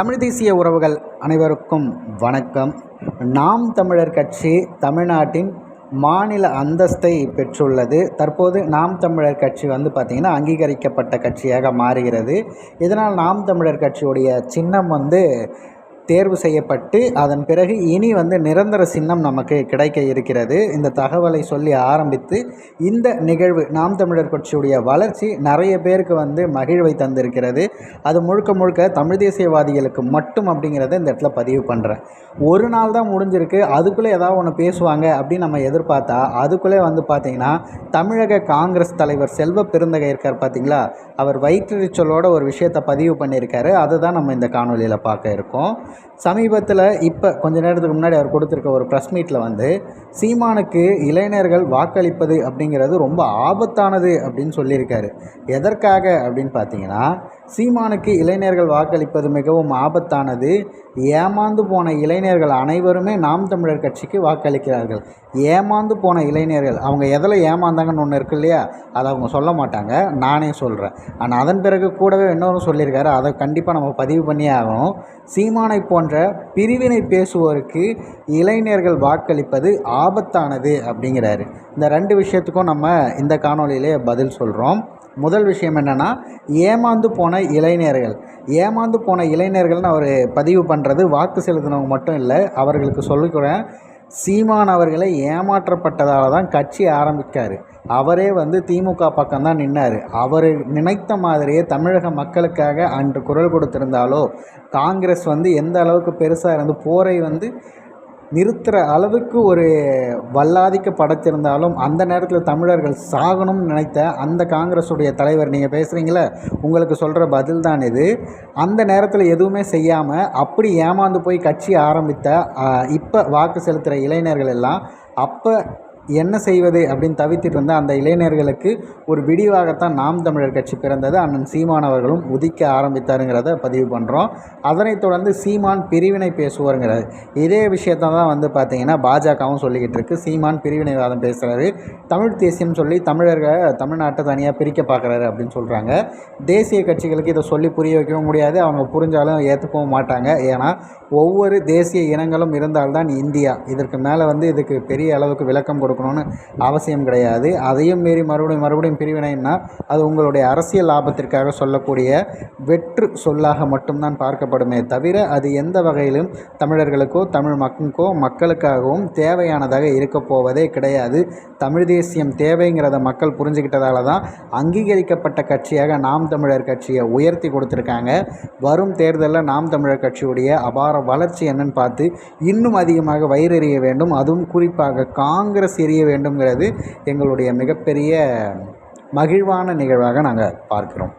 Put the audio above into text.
தமிழ் தேசிய உறவுகள் அனைவருக்கும் வணக்கம். நாம் தமிழர் கட்சி தமிழ்நாட்டின் மாநில அந்தஸ்தை பெற்றுள்ளது. தற்போது நாம் தமிழர் கட்சி வந்து பார்த்திங்கன்னா அங்கீகரிக்கப்பட்ட கட்சியாக மாறுகிறது. இதனால் நாம் தமிழர் கட்சியுடைய சின்னம் வந்து தேர்வு செய்யப்பட்டு அதன் பிறகு இனி வந்து நிரந்தர சின்னம் நமக்கு கிடைக்க இருக்கிறது. இந்த தகவலை சொல்லி ஆரம்பித்து இந்த நிகழ்வு நாம் தமிழர் கட்சியுடைய வளர்ச்சி நிறைய பேருக்கு வந்து மகிழ்வை தந்திருக்கிறது. அது முழுக்க முழுக்க தமிழ் தேசியவாதிகளுக்கு மட்டும் அப்படிங்கிறத இந்த இடத்துல பதிவு பண்ணுறேன் ஒரு நாள் தான் முடிஞ்சிருக்கு அதுக்குள்ளே ஏதாவது ஒன்று பேசுவாங்க அப்படின்னு நம்ம எதிர்பார்த்தா அதுக்குள்ளே வந்து பார்த்திங்கன்னா தமிழக காங்கிரஸ் தலைவர் செல்வ பெருந்தகை இருக்கார் பார்த்தீங்களா? அவர் வயிற்றுச்சொல்லோட ஒரு விஷயத்தை பதிவு பண்ணியிருக்காரு. அதை தான் நம்ம இந்த காணொலியில் பார்க்க இருக்கோம். சமீபத்தில் இப்போ கொஞ்ச நேரத்துக்கு முன்னாடி அவர் கொடுத்துருக்க ஒரு ப்ரெஸ் மீட்டில் வந்து சீமானுக்கு இளைஞர்கள் வாக்களிப்பது அப்படிங்கிறது ரொம்ப ஆபத்தானது அப்படின்னு சொல்லியிருக்காரு. எதற்காக அப்படின்னு பார்த்தீங்கன்னா சீமானுக்கு இளைஞர்கள் வாக்களிப்பது மிகவும் ஆபத்தானது. ஏமாந்து போன இளைஞர்கள் அனைவருமே நாம் தமிழர் கட்சிக்கு வாக்களிக்கிறார்கள். ஏமாந்து போன இளைஞர்கள் அவங்க எதில் ஏமாந்தாங்கன்னு ஒன்று இருக்கு இல்லையா? அதை அவங்க சொல்ல மாட்டாங்க. நானே சொல்கிறேன் ஆனால் அதன் பிறகு கூடவே இன்னொரு சொல்லியிருக்காரு. அதை கண்டிப்பாக நம்ம பதிவு பண்ணியே ஆகணும். சீமானை போன்ற பிரிவினை பேசுவோருக்கு இளைஞர்கள் வாக்களிப்பது ஆபத்தானது அப்படிங்கிறாரு. இந்த ரெண்டு விஷயத்துக்கும் நம்ம இந்த காணொலியிலே பதில் சொல்கிறோம் முதல் விஷயம் என்னென்னா ஏமாந்து போன இளைஞர்கள். ஏமாந்து போன இளைஞர்கள்னு அவர் பதிவு பண்ணுறது வாக்கு செலுத்தினவங்க மட்டும் இல்லை அவர்களுக்கு சொல்லிக்கிறேன் சீமான் அவர்களை ஏமாற்றப்பட்டதால் தான் கட்சி ஆரம்பிக்கார். அவரே வந்து திமுக பக்கம் தான் நின்னார். அவர் நினைத்த மாதிரியே தமிழக மக்களுக்காக அன்று குரல் கொடுத்திருந்தாலோ காங்கிரஸ் வந்து எந்த அளவுக்கு பெருசாக இருந்து போரை வந்து நிறுத்துகிற அளவுக்கு ஒரு வல்லாதிக்க படைத்திருந்தாலும் அந்த நேரத்தில் தமிழர்கள் சாகணும்னு நினைத்த அந்த காங்கிரஸுடைய தலைவர் நீங்கள் பேசுகிறீங்களே உங்களுக்கு சொல்கிற பதில் தான் இது. அந்த நேரத்தில் எதுவுமே செய்யாமல் அப்படி ஏமாந்து போய் கட்சி ஆரம்பித்த இப்போ வாக்கு செலுத்துகிற இளைஞர்கள் எல்லாம் அப்போ என்ன செய்வது அப்படின்னு தவித்துட்டு இருந்த அந்த இளைஞர்களுக்கு ஒரு விடிவாகத்தான் நாம் தமிழர் கட்சி பிறந்தது. அண்ணன் சீமான் அவர்களும் உதிக்க ஆரம்பித்தாருங்கிறத பதிவு பண்ணுறோம் அதனைத் தொடர்ந்து சீமான் பிரிவினை பேசுவாருங்கிறார். இதே விஷயத்த தான் வந்து பார்த்திங்கன்னா பாஜகவும் சொல்லிக்கிட்டு இருக்கு. சீமான் பிரிவினைவாதம் பேசுகிறாரு தமிழ் தேசியம் சொல்லி தமிழர்கள் தமிழ்நாட்டை தனியாக பிரிக்க பார்க்குறாரு அப்படின்னு சொல்கிறாங்க தேசிய கட்சிகளுக்கு இதை சொல்லி புரிய வைக்கவும் முடியாது. அவங்க புரிஞ்சாலும் ஏற்றுக்கவும் மாட்டாங்க. ஏன்னா ஒவ்வொரு தேசிய இனங்களும் இருந்தால்தான் இந்தியா. இதற்கு மேலே வந்து இதுக்கு பெரிய அளவுக்கு விளக்கம் கொடுக்கும். இருக்கணும்னு அவசியம் கிடையாது. அதையும் மீறி மறுபடியும் மறுபடியும் பிரிவினைன்னா அது உங்களுடைய அரசியல் லாபத்திற்காக சொல்லக்கூடிய வெற்று சொல்லாக மட்டும்தான் பார்க்கப்படுமே தவிர அது எந்த வகையிலும் தமிழர்களுக்கோ தமிழ் மக்களுக்கோ மக்களுக்காகவும் தேவையானதாக இருக்க போவதே கிடையாது. தமிழ் தேசியம் தேவைங்கிறத மக்கள் புரிஞ்சுக்கிட்டதால தான் அங்கீகரிக்கப்பட்ட கட்சியாக நாம் தமிழர் கட்சியை உயர்த்தி கொடுத்துருக்காங்க. வரும் தேர்தலில் நாம் தமிழர் கட்சியுடைய அபார வளர்ச்சி என்னன்னு பார்த்து இன்னும் அதிகமாக வயிறறிய வேண்டும். அதுவும் குறிப்பாக காங்கிரஸ் தெரிய வேண்டும்ங்கிறது எங்களுடைய மிகப்பெரிய மகிழ்வான நிகழ்வாக நாங்கள் பார்க்கிறோம்.